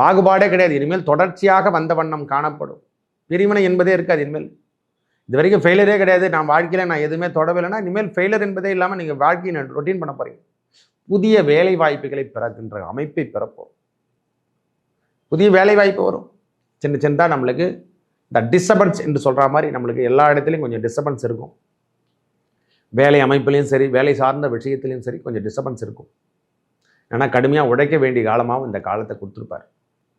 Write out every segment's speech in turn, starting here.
பாகுபாடே கிடையாது. இனிமேல் தொடர்ச்சியாக வந்த வண்ணம் காணப்படும். பிரிவினை என்பதே இருக்காது இனிமேல். இது வரைக்கும் ஃபெயிலரே கிடையாது. நான் வாழ்க்கையில் நான் எதுவுமே தொடவில்லைன்னா இனிமேல் ஃபெயிலர் என்பதே இல்லாமல் நீங்கள் வாழ்க்கையை ரொட்டீன் பண்ண போறீங்க. புதிய வேலை வாய்ப்புகளை பிறக்கின்ற அமைப்பை பிறப்போம். புதிய வேலை வாய்ப்பு வரும். சின்ன சின்னதாக நம்மளுக்கு இந்த டிஸ்டர்பன்ஸ் என்று சொல்கிற மாதிரி நம்மளுக்கு எல்லா இடத்துலையும் கொஞ்சம் டிஸ்டர்பன்ஸ் இருக்கும். வேலை அமைப்புலையும் சரி வேலை சார்ந்த விஷயத்துலையும் சரி கொஞ்சம் டிஸ்டர்பன்ஸ் இருக்கும். ஏன்னா கடுமையாக உழைக்க வேண்டிய காலமாகவும் இந்த காலத்தை கொடுத்துருப்பார்.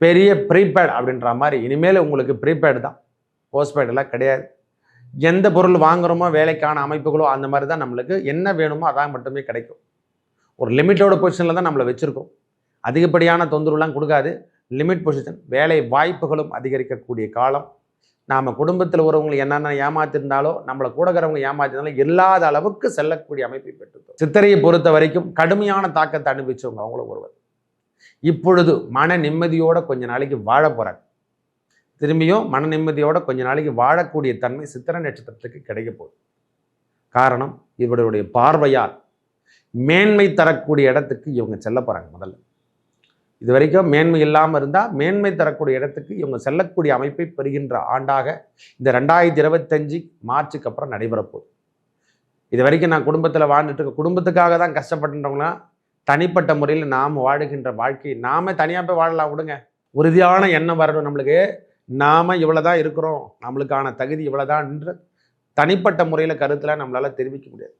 பெரிய ப்ரீபேட் அப்படின்ற மாதிரி. இனிமேல் உங்களுக்கு ப்ரீபேடு தான். போஸ்ட்பேடெல்லாம் கிடையாது. எந்த பொருள் வாங்குகிறோமோ வேலைக்கான அமைப்புகளோ அந்த மாதிரி தான் நம்மளுக்கு என்ன வேணுமோ அதான் மட்டுமே கிடைக்கும். ஒரு லிமிட்டோட பொசிஷனில் தான் நம்மளை வச்சுருக்கோம். அதிகப்படியான தொந்தரவுலாம் கொடுக்காது. லிமிட் பொசிஷன் வேலை வாய்ப்புகளும் அதிகரிக்கக்கூடிய காலம். நாம் குடும்பத்தில் உறவங்களை என்னென்ன ஏமாத்திருந்தாலோ நம்மளை கூடக்கிறவங்க ஏமாத்திருந்தாலும் இல்லாத அளவுக்கு செல்லக்கூடிய அமைப்பை பெற்றுக்கோம் சித்திரையை பொறுத்த வரைக்கும் கடுமையான தாக்கத்தை அனுபவிச்சவங்க அவங்களும் ஒருவர். இப்பொழுது மன நிம்மதியோட கொஞ்ச நாளைக்கு வாழ போகிறாங்க திரும்பியும் மன நிம்மதியோட கொஞ்ச நாளைக்கு வாழக்கூடிய தன்மை சித்திர நட்சத்திரத்துக்கு கிடைக்க போகுது. காரணம் இவருடைய பார்வையால் மேன்மை தரக்கூடிய இடத்துக்கு இவங்க செல்ல போகிறாங்க முதல்ல. இது வரைக்கும் மேன்மை இல்லாமல் இருந்தால் மேன்மை தரக்கூடிய இடத்துக்கு இவங்க செல்லக்கூடிய அமைப்பை பெறுகின்ற ஆண்டாக இந்த ரெண்டாயிரத்தி இருபத்தஞ்சு மார்ச்சுக்கு அப்புறம் நடைபெறப்போகுது இது வரைக்கும் நான் குடும்பத்தில் வாழ்ந்துட்டு இருக்க குடும்பத்துக்காக தான் கஷ்டப்பட்டுன்றவங்களாம் தனிப்பட்ட முறையில் நாம் வாழுகின்ற வாழ்க்கை நாம தனியாக போய் வாழலாம் விடுங்க. உறுதியான எண்ணம் வரணும் நம்மளுக்கு. நாம் இவ்வளோ தான் இருக்கிறோம். நம்மளுக்கான தகுதி இவ்வளோதான்ற தனிப்பட்ட முறையில் கருத்தில் நம்மளால் தெரிவிக்க முடியாது.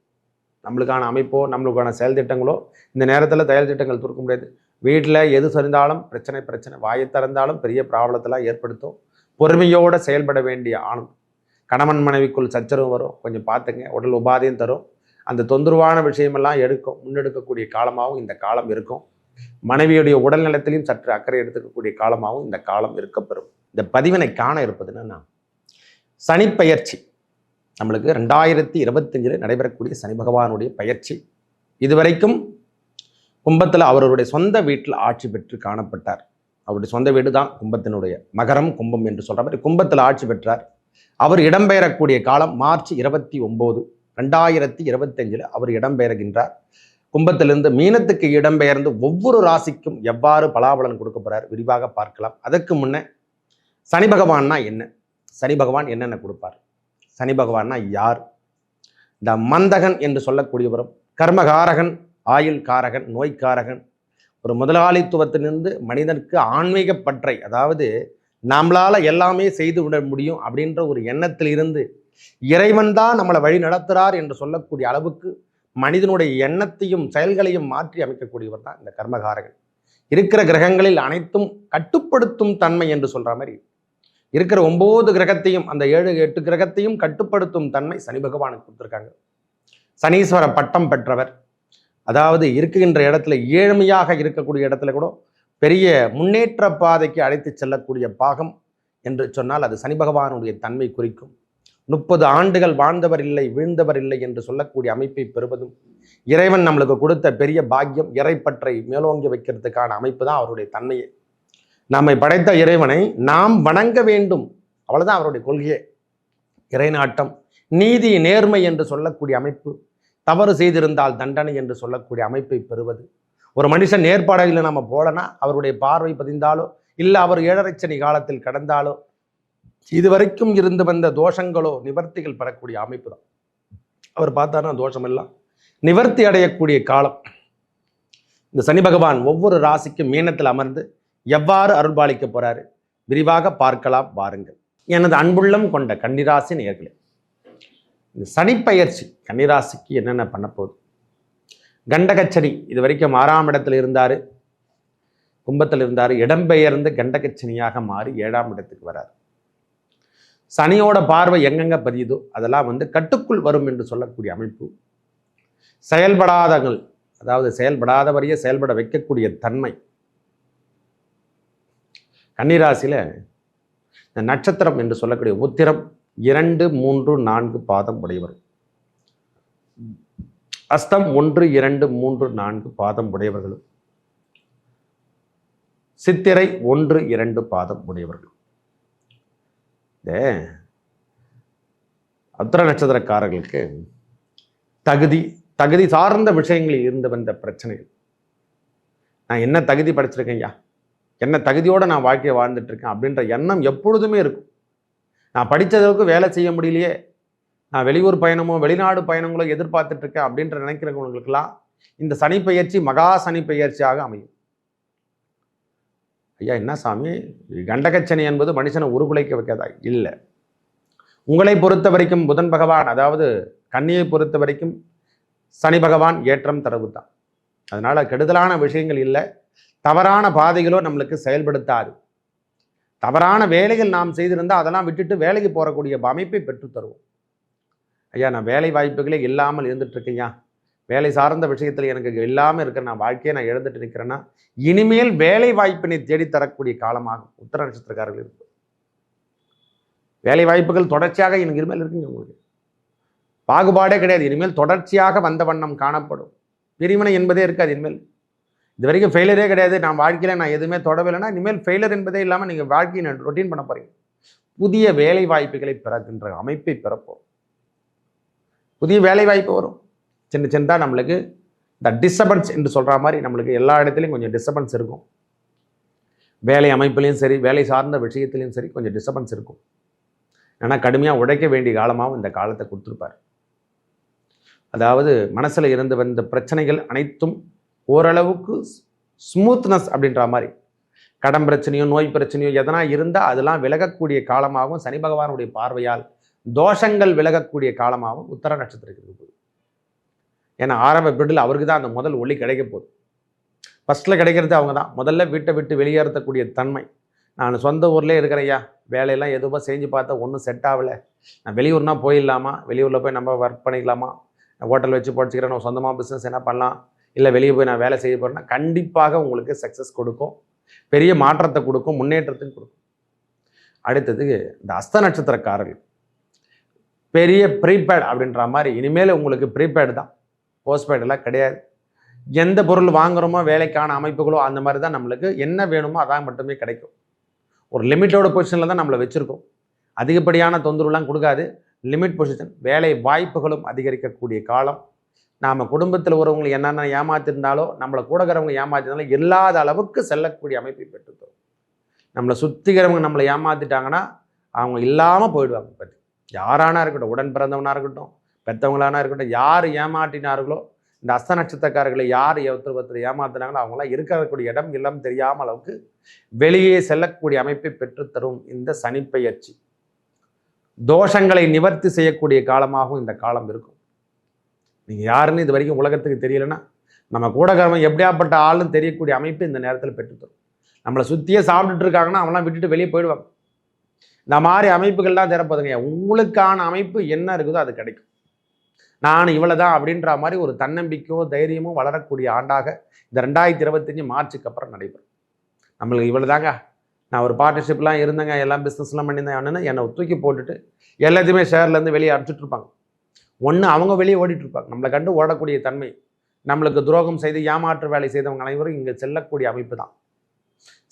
நம்மளுக்கான அமைப்போ நம்மளுக்கான செயல் திட்டங்களோ இந்த நேரத்தில் செயல் திட்டங்கள் துருக்க முடியாது. வீட்டில் எது சரிந்தாலும் பிரச்சனை பிரச்சனை. வாயை திறந்தாலும் பெரிய ப்ராப்ளத்தெல்லாம் ஏற்படுத்தும். பொறுமையோடு செயல்பட வேண்டிய ஆணும் கணவன் மனைவிக்குள் சச்சரவு வரும். கொஞ்சம் பார்த்துங்க. உடல் உபாதையும் தரும். அந்த தொந்தரவான விஷயமெல்லாம் எடுக்கும் முன்னெடுக்கக்கூடிய காலமாகவும் இந்த காலம் இருக்கும். மனைவியுடைய உடல் நலத்திலையும் சற்று அக்கறை எடுத்துக்கக்கூடிய காலமாகவும் இந்த காலம் இருக்கப்பெறும். இந்த பதிவினை காண இருப்பது என்னன்னா சனிப்பெயர்ச்சி. நம்மளுக்கு ரெண்டாயிரத்தி இருபத்தஞ்சில் நடைபெறக்கூடிய சனி பகவானுடைய பயிற்சி. இதுவரைக்கும் கும்பத்தில் அவருடைய சொந்த வீட்டில் ஆட்சி பெற்று காணப்பட்டார். அவருடைய சொந்த வீடு தான் கும்பத்தினுடைய மகரம் கும்பம் என்று சொல்கிற மாதிரி கும்பத்தில் ஆட்சி பெற்றார். அவர் இடம்பெயரக்கூடிய காலம் மார்ச் இருபத்தி ஒம்பது. ரெண்டாயிரத்தி இருபத்தஞ்சில் அவர் இடம்பெயர்கின்றார். கும்பத்திலிருந்து மீனத்துக்கு இடம்பெயர்ந்து ஒவ்வொரு ராசிக்கும் எவ்வாறு பலாபலன் கொடுக்க போறார் விரிவாக பார்க்கலாம். அதற்கு முன்னே சனி பகவான்னா என்ன? சனி பகவான் என்னென்ன கொடுப்பார்? சனி பகவான்னா யார்? இந்த மந்தகன் என்று சொல்லக்கூடியவரும் கர்மகாரகன் ஆயுள் காரகன் நோய்க்காரகன் ஒரு முதலாளித்துவத்திலிருந்து மனிதனுக்கு ஆன்மீக பற்றை அதாவது நம்மளால் எல்லாமே செய்து விட முடியும் அப்படின்ற ஒரு எண்ணத்தில் இருந்து இறைவன் தான் நம்மளை வழி நடத்துகிறார் என்று சொல்லக்கூடிய அளவுக்கு மனிதனுடைய எண்ணத்தையும் செயல்களையும் மாற்றி அமைக்கக்கூடியவர் தான் இந்த கர்மகாரகன். இருக்கிற கிரகங்களில் அனைத்தும் கட்டுப்படுத்தும் தன்மை என்று சொல்ற மாதிரி இருக்கிற ஒன்பது கிரகத்தையும் அந்த ஏழு எட்டு கிரகத்தையும் கட்டுப்படுத்தும் தன்மை சனி பகவானுக்கு கொடுத்துருக்காங்க. சனீஸ்வர பட்டம் பெற்றவர். அதாவது இருக்குகின்ற இடத்துல ஏழ்மையாக இருக்கக்கூடிய இடத்துல கூட பெரிய முன்னேற்ற பாதைக்கு அழைத்து செல்லக்கூடிய பாகம் என்று சொன்னால் அது சனி பகவானுடைய தன்மை குறிக்கும். முப்பது ஆண்டுகள் வாழ்ந்தவர் இல்லை வீழ்ந்தவர் இல்லை என்று சொல்லக்கூடிய அமைப்பை பெறுவதும் இறைவன் நம்மளுக்கு கொடுத்த பெரிய பாக்கியம் இறைப்பற்றை மேலோங்கி வைக்கிறதுக்கான அமைப்பு தான் அவருடைய தன்மையே. நம்மை படைத்த இறைவனை நாம் வணங்க வேண்டும். அவ்வளவுதான் அவருடைய கொள்கையே. இறைநாட்டம் நீதி நேர்மை என்று சொல்லக்கூடிய அமைப்பு தவறு செய்திருந்தால் தண்டனை என்று சொல்லக்கூடிய அமைப்பை பெறுவது. ஒரு மனுஷன் நேர்பாடையில் நம்ம போலனா அவருடைய பார்வை பதிந்தாலோ இல்லை அவர் ஏழரைச்சனி காலத்தில் கடந்தாலோ இதுவரைக்கும் இருந்து வந்த தோஷங்களோ நிவர்த்திகள் பெறக்கூடிய அமைப்பு தான். அவர் பார்த்தாருன்னா தோஷம் எல்லாம் நிவர்த்தி அடையக்கூடிய காலம். இந்த சனி பகவான் ஒவ்வொரு ராசிக்கும் மீனத்தில் அமர்ந்து எவ்வாறு அருள்பாலிக்க போறாரு? விரிவாக பார்க்கலாம் வாருங்கள். எனது அன்புள்ளம் கொண்ட கன்னிராசி நேர்களே இந்த சனிப்பயிற்சி கன்னிராசிக்கு என்னென்ன பண்ண போகுது? கண்டகச்சனி இது வரைக்கும் ஆறாம் இடத்துல இருந்தார் கும்பத்தில் இருந்தார் இடம்பெயர்ந்து கண்டகச்சனியாக மாறி ஏழாம் இடத்துக்கு வரார். சனியோட பார்வை எங்கெங்க பதியுதோ அதெல்லாம் வந்து கட்டுக்குள் வரும் என்று சொல்லக்கூடிய அமைப்பு. செயல்படாதங்கள் அதாவது செயல்படாதவரையே செயல்பட வைக்கக்கூடிய தன்மை. கன்னிராசியில் இந்த நட்சத்திரம் என்று சொல்லக்கூடிய உத்திரம் இரண்டு மூன்று நான்கு பாதம் உடையவர் அஸ்தம் ஒன்று இரண்டு மூன்று நான்கு பாதம் உடையவர்களும். சித்திரை ஒன்று இரண்டு பாதம் உடையவர்கள் இந்த அத்திர நட்சத்திரக்காரர்களுக்கு தகுதி தகுதி சார்ந்த விஷயங்களில் இருந்து வந்த பிரச்சனைகள். நான் என்ன தகுதி படிச்சிருக்கேன் ஐயா? என்ன தகுதியோடு நான் வாழ்க்கையை வாழ்ந்துட்டு இருக்கேன் அப்படின்ற எண்ணம் எப்பொழுதுமே இருக்கும். நான் படித்ததற்கு வேலை செய்ய முடியலையே. நான் வெளியூர் பயணமோ வெளிநாடு பயணங்களோ எதிர்பார்த்துட்ருக்கேன் அப்படின்ற நினைக்கிறவங்களுக்கெல்லாம் இந்த சனிப்பெயர்ச்சி மகா சனிப்பெயர்ச்சியாக அமையும். ஐயா என்ன சாமி? கண்டகச்சனை என்பது மனுஷனை உருகுலைக்க வைக்கதா இல்லை. உங்களை பொறுத்த வரைக்கும் புதன் பகவான் அதாவது கண்ணியை பொறுத்த வரைக்கும் சனி பகவான் ஏற்றம் தரவு தான் அதனால் கெடுதலான விஷயங்கள் இல்லை. தவறான பாதைகளோ நம்மளுக்கு செயல்படுத்தாது. தவறான வேலைகள் நாம் செய்திருந்தால் அதெல்லாம் விட்டுட்டு வேலைக்கு போகக்கூடிய அமைப்பை பெற்று தருவோம். ஐயா நான் வேலை வாய்ப்புகளே இல்லாமல் இருந்துட்டு இருக்கேன்யா வேலை சார்ந்த விஷயத்தில் எனக்கு இல்லாமல் இருக்கிற நான் வாழ்க்கையை நான் எழுந்துட்டு நிற்கிறேன்னா இனிமேல் வேலை வாய்ப்பினை தேடித்தரக்கூடிய காலமாகும் உத்தர நட்சத்திரக்காரர்கள் இருக்கு வேலை வாய்ப்புகள் தொடர்ச்சியாக எனக்கு இனிமேல் இருக்குங்க உங்களுக்கு. பாகுபாடே கிடையாது. இனிமேல் தொடர்ச்சியாக வந்த வண்ணம் காணப்படும். பிரிவினை என்பதே இருக்காது இனிமேல். இது வரைக்கும் ஃபெயிலரே கிடையாது. நான் வாழ்க்கையில் நான் எதுவுமே தொடவில்லைன்னா இனிமேல் ஃபெயிலர் என்பதே இல்லாமல் நீங்கள் வாழ்க்கையை ரொட்டீன் பண்ண போகிறீங்க புதிய வேலை வாய்ப்புகளை பிறக்கின்ற அமைப்பை பிறப்போம் புதிய வேலை வாய்ப்பு வரும். சின்ன சின்னதாக நம்மளுக்கு இந்த டிஸ்டர்பன்ஸ் என்று சொல்கிற மாதிரி நம்மளுக்கு எல்லா இடத்துலையும் கொஞ்சம் டிஸ்டர்பன்ஸ் இருக்கும். வேலை அமைப்புலேயும் சரி வேலை சார்ந்த விஷயத்துலையும் சரி கொஞ்சம் டிஸ்டர்பன்ஸ் இருக்கும். ஏன்னா கடுமையாக உழைக்க வேண்டிய காலமாகவும் இந்த காலத்தை கொடுத்துருப்பார். அதாவது மனசில் இருந்து வந்த பிரச்சனைகள் அனைத்தும் ஓரளவுக்கு ஸ்மூத்னஸ் அப்படின்ற மாதிரி. கடன் பிரச்சனையோ நோய் பிரச்சனையோ எதனா இருந்தால் அதெல்லாம் விலகக்கூடிய காலமாகவும் சனி பகவானுடைய பார்வையால் தோஷங்கள் விலகக்கூடிய காலமாகவும் உத்தர நட்சத்திரத்திற்கு ஏன்னா ஆரம்ப பீரியடில் அவருக்கு தான் அந்த முதல் ஒளி கிடைக்க போகுது. ஃபஸ்ட்டில் கிடைக்கிறது அவங்க தான் முதல்ல வீட்டை விட்டு வெளியேறத்தக்கூடிய தன்மை. நான் சொந்த ஊர்லேயே இருக்கிறையா வேலையெல்லாம் எதுவும் செஞ்சு பார்த்தா ஒன்றும் செட் ஆகலை. நான் வெளியூர்னா போயிடலாமா? வெளியூரில் போய் நம்ம ஒர்க் பண்ணிக்கலாமா? ஹோட்டல் வச்சு படிச்சுக்கிறேன். நான் சொந்தமாக பிஸ்னஸ் என்ன பண்ணலாம்? இல்லை வெளியே போய் நான் வேலை செய்ய போகிறேன்னா கண்டிப்பாக உங்களுக்கு சக்ஸஸ் கொடுக்கும். பெரிய மாற்றத்தை கொடுக்கும். முன்னேற்றத்தையும் கொடுக்கும். அடுத்தது இந்த அஸ்த நட்சத்திரக்காரர்கள். பெரிய ப்ரீபேட் அப்படின்ற மாதிரி இனிமேல் உங்களுக்கு ப்ரீபேட் தான். போஸ்ட்பெய்டெல்லாம் கிடையாது. எந்த பொருள் வாங்குகிறோமோ வேலைக்கான அமைப்புகளோ அந்த மாதிரி தான் நம்மளுக்கு என்ன வேணுமோ அதான் மட்டுமே கிடைக்கும். ஒரு லிமிட்டோட பொசிஷனில் தான் நம்மளை வச்சுருக்கோம். அதிகப்படியான தொந்தரவுலாம் கொடுக்காது. லிமிட் பொசிஷன் வேலை வாய்ப்புகளும் அதிகரிக்கக்கூடிய காலம். நாம் குடும்பத்தில் உறவங்களை என்னென்ன ஏமாத்திருந்தாலோ நம்மளை கூடக்கிறவங்க ஏமாத்திருந்தாலும் இல்லாத அளவுக்கு செல்லக்கூடிய அமைப்பை பெற்றுத்தரும் நம்மளை சுத்திக்கிறவங்க நம்மளை ஏமாத்திட்டாங்கன்னா அவங்க இல்லாமல் போயிடுவாங்க பற்றி யாரானா இருக்கட்டும் உடன் பிறந்தவனாக இருக்கட்டும் பெற்றவங்களானா இருக்கட்டும் யார் ஏமாற்றினார்களோ இந்த அஸ்த நட்சத்திரக்காரர்களை யார் ஒருத்தர் ஒருத்தர் ஏமாத்தினாங்களோ அவங்களாம் இருக்கக்கூடிய இடம் இல்லம் தெரியாமல் அளவுக்கு வெளியே செல்லக்கூடிய அமைப்பை பெற்றுத்தரும் இந்த சனிப்பெயர்ச்சி தோஷங்களை நிவர்த்தி செய்யக்கூடிய காலமாகவும் இந்த காலம் இருக்கும். நீங்கள் யாருன்னு இது வரைக்கும் உலகத்துக்கு தெரியலன்னா நம்ம கூடக்காரவன் எப்படியாப்பட்ட ஆளுன்னு தெரியக்கூடிய அமைப்பு இந்த நேரத்தில் பெற்றுத்தரும். நம்மளை சுற்றியே சாப்பிட்டுட்டு இருக்காங்கன்னா அவங்களாம் விட்டுட்டு வெளியே போயிடுவாங்க. இந்த மாதிரி அமைப்புகள்லாம் திறப்பதுங்க உங்களுக்கான அமைப்பு என்ன இருக்குதோ அது கிடைக்கும். நான் இவ்வளோதான் அப்படின்ற மாதிரி ஒரு தன்னம்பிக்கையோ தைரியமோ வளரக்கூடிய ஆண்டாக இந்த ரெண்டாயிரத்தி இருபத்தஞ்சி மார்ச்சுக்கு அப்புறம் நடைபெறும். நம்மளுக்கு இவ்வளோதாங்க நான் ஒரு பார்ட்னர்ஷிப்லாம் இருந்தேங்க. எல்லாம் பிஸ்னஸ்லாம் பண்ணியிருந்தேன். என்னை தூக்கி போட்டுட்டு எல்லாத்தையுமே ஷேர்லேருந்து வெளியே அடிச்சுட்ருப்பாங்க ஒன்று அவங்க வெளியே ஓடிட்டுருப்பாங்க நம்மளை கண்டு ஓடக்கூடிய தன்மை. நம்மளுக்கு துரோகம் செய்து ஏமாற்று வேலை செய்தவங்க அனைவரும் இங்கே செல்லக்கூடிய அமைப்பு தான்.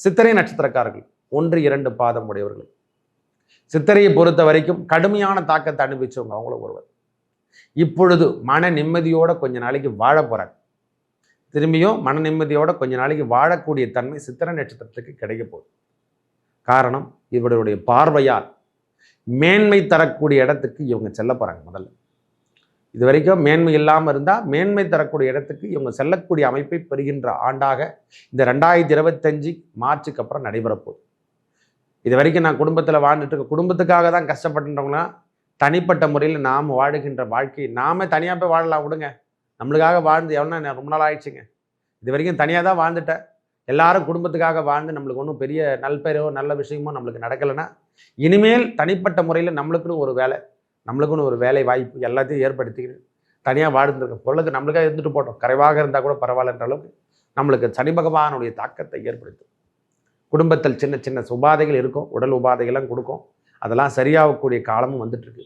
சித்திரை நட்சத்திரக்காரர்கள் ஒன்று இரண்டு பாதம் உடையவர்கள். சித்திரையை பொறுத்த வரைக்கும் கடுமையான தாக்கத்தை அனுபவிச்சவங்க அவங்களும் ஒருவர். இப்பொழுது மன நிம்மதியோட கொஞ்ச நாளைக்கு வாழ போகிறாங்க திரும்பியும் மன நிம்மதியோட கொஞ்ச நாளைக்கு வாழக்கூடிய தன்மை சித்திர நட்சத்திரத்துக்கு கிடைக்க போகுது. காரணம் இவருடைய பார்வையால் மேன்மை தரக்கூடிய இடத்துக்கு இவங்க செல்ல போகிறாங்க முதல்ல. இது வரைக்கும் மேன்மை இல்லாமல் இருந்தால் மேன்மை தரக்கூடிய இடத்துக்கு இவங்க செல்லக்கூடிய அமைப்பை பெறுகின்ற ஆண்டாக இந்த ரெண்டாயிரத்தி இருபத்தஞ்சு மார்ச்சுக்கு அப்புறம் நடைபெறப்போகுது இது வரைக்கும் நான் குடும்பத்தில் வாழ்ந்துட்டு இருக்க குடும்பத்துக்காக தான் கஷ்டப்பட்டுன்றவங்களாம் தனிப்பட்ட முறையில் நாம் வாழுகின்ற வாழ்க்கை நாம தனியாக போய் வாழலாம் விடுங்க. நம்மளுக்காக வாழ்ந்து எவ்வளோ ரொம்ப நாள் ஆயிடுச்சுங்க. இது வரைக்கும் தனியாக தான் வாழ்ந்துட்டேன் எல்லாரும் குடும்பத்துக்காக வாழ்ந்து நம்மளுக்கு ஒன்றும் பெரிய நல்பெயரோ நல்ல விஷயமோ நம்மளுக்கு நடக்கலைன்னா இனிமேல் தனிப்பட்ட முறையில் நம்மளுக்குன்னு ஒரு வேலை நம்மளுக்குன்னு ஒரு வேலை வாய்ப்பு எல்லாத்தையும் ஏற்படுத்திக்கிட்டு தனியாக வாழ்ந்துருக்க பொருளுக்கு நம்மளுக்காக இருந்துட்டு போட்டோம். கரைவாக இருந்தால் கூட பரவாயில்லன்ற அளவுக்கு நம்மளுக்கு சனி பகவானுடைய தாக்கத்தை ஏற்படுத்தும். குடும்பத்தில் சின்ன சின்ன உபாதைகள் இருக்கும். உடல் உபாதைகள்லாம் கொடுக்கும். அதெல்லாம் சரியாகக்கூடிய காலமும் வந்துட்டுருக்கு.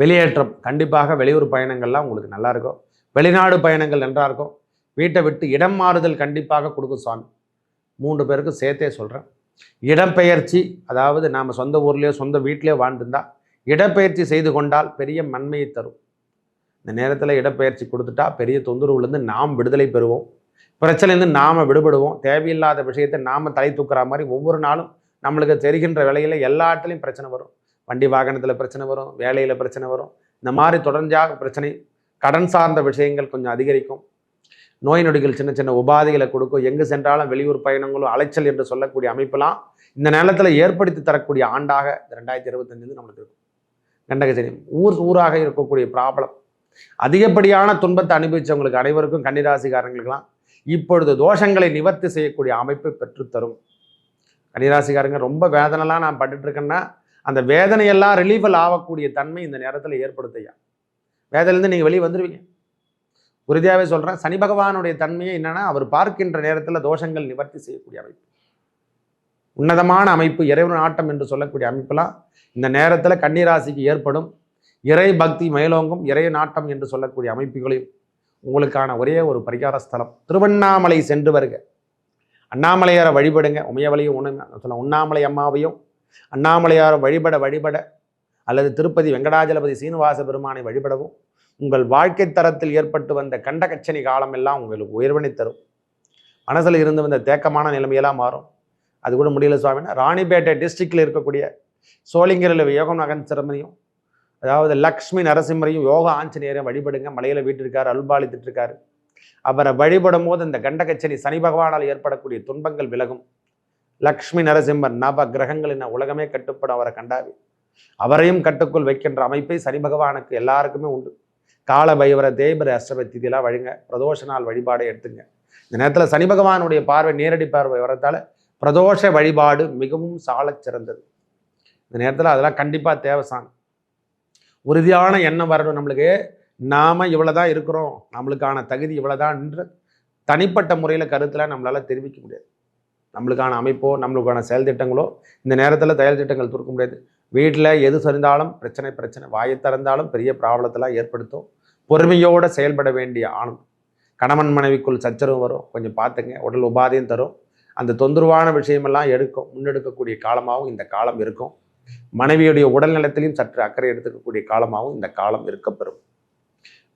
வெளியேற்றம் கண்டிப்பாக வெளியூர் பயணங்கள்லாம் உங்களுக்கு நல்லா இருக்கும். வெளிநாடு பயணங்கள் நன்றாக இருக்கும். வீட்டை விட்டு இடம் மாறுதல் கண்டிப்பாக கொடுக்கும் சுவாமி. மூன்று பேருக்கும் சேர்த்தே சொல்கிறேன் இடப்பெயர்ச்சி அதாவது நாம் சொந்த ஊர்லேயோ சொந்த வீட்டிலேயோ வாழ்ந்துருந்தால் இடப்பெயர்ச்சி செய்து கொண்டால் பெரிய நன்மையை தரும். இந்த நேரத்தில் இடப்பெயர்ச்சி கொடுத்துட்டா பெரிய தொந்தரவுலேருந்து நாம் விடுதலை பெறுவோம். பிரச்சனைலேருந்து நாம் விடுபடுவோம். தேவையில்லாத விஷயத்தை நாம் தலை தூக்குற மாதிரி ஒவ்வொரு நாளும் நம்மளுக்கு தெரிகின்ற வேலையில் எல்லா இடத்துலையும் பிரச்சனை வரும். வண்டி வாகனத்தில் பிரச்சனை வரும் வேலையில் பிரச்சனை வரும். இந்த மாதிரி தொடர்ச்சியாக பிரச்சனை. கடன் சார்ந்த விஷயங்கள் கொஞ்சம் அதிகரிக்கும். நோய் நொடிகள் சின்ன சின்ன உபாதைகளை கொடுக்கும். எங்கு சென்றாலும் வெளியூர் பயணங்களும் அலைச்சல் என்று சொல்லக்கூடிய அமைப்பெல்லாம் இந்த நேரத்தில் ஏற்படுத்தி தரக்கூடிய ஆண்டாக இந்த ரெண்டாயிரத்தி இருபத்தஞ்சு நம்மளுக்கு இருக்கும். கண்டகச்சனி ஊர் ஊராக இருக்கக்கூடிய ப்ராப்ளம். அதிகப்படியான துன்பத்தை அனுபவித்தவங்களுக்கு அனைவருக்கும் கன்னிராசிக்காரங்களுக்கெல்லாம் இப்பொழுது தோஷங்களை நிவர்த்தி செய்யக்கூடிய அமைப்பை பெற்றுத்தரும். கன்னிராசிக்காரங்க ரொம்ப வேதனைலாம் நான் பட்டுட்டு இருக்கேன்னா அந்த வேதனையெல்லாம் ரிலீஃபல் ஆகக்கூடிய தன்மை இந்த நேரத்தில் ஏற்படுத்தையா? வேதனையிலேருந்து நீங்கள் வெளியே வந்துடுவீங்க உறுதியாகவே சொல்கிறேன் சனி பகவானுடைய தன்மையை என்னென்னா அவர் பார்க்கின்ற நேரத்தில் தோஷங்கள் நிவர்த்தி செய்யக்கூடிய அமைப்பு. உன்னதமான அமைப்பு இறைவன் ஆட்டம் என்று சொல்லக்கூடிய அமைப்பெல்லாம் இந்த நேரத்தில் கன்னிராசிக்கு ஏற்படும். இறை பக்தி மேலோங்கும் இறை நாட்டம் என்று சொல்லக்கூடிய அமைப்புகளையும் உங்களுக்கான ஒரே ஒரு பரிகார ஸ்தலம் திருவண்ணாமலை சென்று வருக. அண்ணாமலையாரை வழிபடுங்க உமையவளையும் உண சொல்ல உண்ணாமலை அம்மாவையும் அண்ணாமலையாரை வழிபட வழிபட அல்லது திருப்பதி வெங்கடாஜலபதி சீனிவாச பெருமானை வழிபடவும் உங்கள் வாழ்க்கை தரத்தில் ஏற்பட்டு வந்த கண்டகச்சனி காலம் எல்லாம் உங்களுக்கு உயர்வனை தரும். மனசில் இருந்து வந்த தேக்கமான நிலைமையெல்லாம் மாறும். அது கூட முடியல சுவாமினா ராணிப்பேட்டை டிஸ்ட்ரிக்டில் இருக்கக்கூடிய சோழிங்கரில் யோகம் நகன் சிறமனையும் அதாவது லக்ஷ்மி நரசிம்மரையும் யோகா ஆஞ்சநேயரையும் வழிபடுங்க. மலையில் வீட்டிருக்காரு அல்பாளித்துட்டு இருக்காரு. அவரை வழிபடும் போது இந்த கண்டகச்சனி சனி பகவானால் ஏற்படக்கூடிய துன்பங்கள் விலகும். லக்ஷ்மி நரசிம்மர் நவ கிரகங்களின் உலகமே கட்டுப்படும் அவரை கண்டாவி. அவரையும் கட்டுக்குள் வைக்கின்ற அமைப்பை சனி பகவானுக்கு எல்லாருக்குமே உண்டு. கால பைவர தேய்பர அஷ்டபத்தியெல்லாம் வழிங்க. பிரதோஷ நாள் வழிபாடை எடுத்துங்க. இந்த நேரத்தில் சனி பகவானுடைய பார்வை நேரடி பார்வை வரத்தால் பிரதோஷ வழிபாடு மிகவும் சாலச் சிறந்தது. இந்த நேரத்தில் அதெல்லாம் கண்டிப்பாக தேவைசாங்க உறுதியான எண்ணம் வரணும் நம்மளுக்கு. நாம் இவ்வளோதான் இருக்கிறோம். நம்மளுக்கான தகுதி இவ்வளோ என்று தனிப்பட்ட முறையில் கருத்தில் நம்மளால் தெரிவிக்க முடியாது. நம்மளுக்கான அமைப்போ நம்மளுக்கான செயல் திட்டங்களோ இந்த நேரத்தில் செயல் திட்டங்கள் தூர்க்க முடியாது. வீட்டில் எது சரிந்தாலும் பிரச்சனை பிரச்சனை. வாயை திறந்தாலும் பெரிய ப்ராப்ளத்தெல்லாம் ஏற்படுத்தும். பொறுமையோடு செயல்பட வேண்டிய ஆணும் கணவன் மனைவிக்குள் சச்சரவு வரும். கொஞ்சம் பார்த்துங்க உடல் உபாதையும் தரும். அந்த தொந்தரவான விஷயமெல்லாம் எடுக்கும். முன்னெடுக்கக்கூடிய காலமாகவும் இந்த காலம் இருக்கும். மனைவியுடைய உடல் நலத்திலையும் சற்று அக்கறை எடுத்துக்கக்கூடிய காலமாகவும் இந்த காலம் இருக்கப்பெறும்.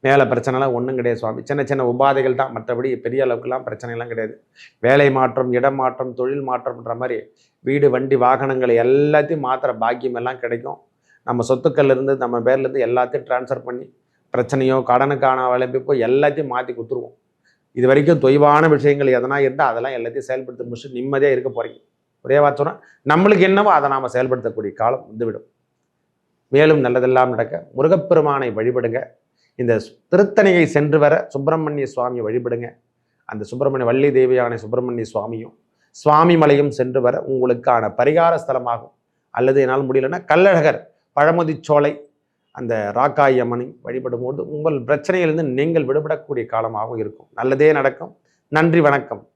மேலே பிரச்சனைலாம் ஒன்றும் கிடையாது சுவாமி. சின்ன சின்ன உபாதைகள் தான். மற்றபடி பெரிய அளவுக்குலாம் பிரச்சனைலாம் கிடையாது. வேலை மாற்றம் இடம் மாற்றம் தொழில் மாற்றம்ன்ற மாதிரி வீடு வண்டி வாகனங்கள் எல்லாத்தையும் மாத்திர பாக்கியம் எல்லாம் கிடைக்கும். நம்ம சொத்துக்கள்லேருந்து நம்ம பேர்லேருந்து எல்லாத்தையும் டிரான்ஸ்ஃபர் பண்ணி பிரச்சனையோ கடனுக்கான வளர்ப்பிப்போ எல்லாத்தையும் மாற்றி கொடுத்துருவோம். இது வரைக்கும் தொய்வான விஷயங்கள் எதனா இருந்தால் அதெல்லாம் எல்லாத்தையும் செயல்படுத்த முடிச்சு நிம்மதியாக இருக்க போகிறீங்க ஒரே வார்த்தை சொன்னால் நம்மளுக்கு என்னவோ அதை நாம் செயல்படுத்தக்கூடிய காலம் வந்துவிடும். மேலும் நல்லதெல்லாம் நடக்க. முருகப்பெருமானை வழிபடுங்க. இந்த திருத்தணியை சென்று வர சுப்பிரமணிய சுவாமியை வழிபடுங்க. அந்த சுப்பிரமணிய வள்ளி தேவியான சுப்பிரமணிய சுவாமியும் சுவாமி மலையும் சென்று வர உங்களுக்கான பரிகார ஸ்தலமாகும். அல்லது என்னால் முடியலன்னா கல்லழகர் பழமுதி சோலை அந்த ராக்காயம்மனை வழிபடும் போது உங்கள் பிரச்சனையிலிருந்து நீங்கள் விடுபடக்கூடிய காலமாகவும் இருக்கும். நல்லதே நடக்கும். நன்றி வணக்கம்.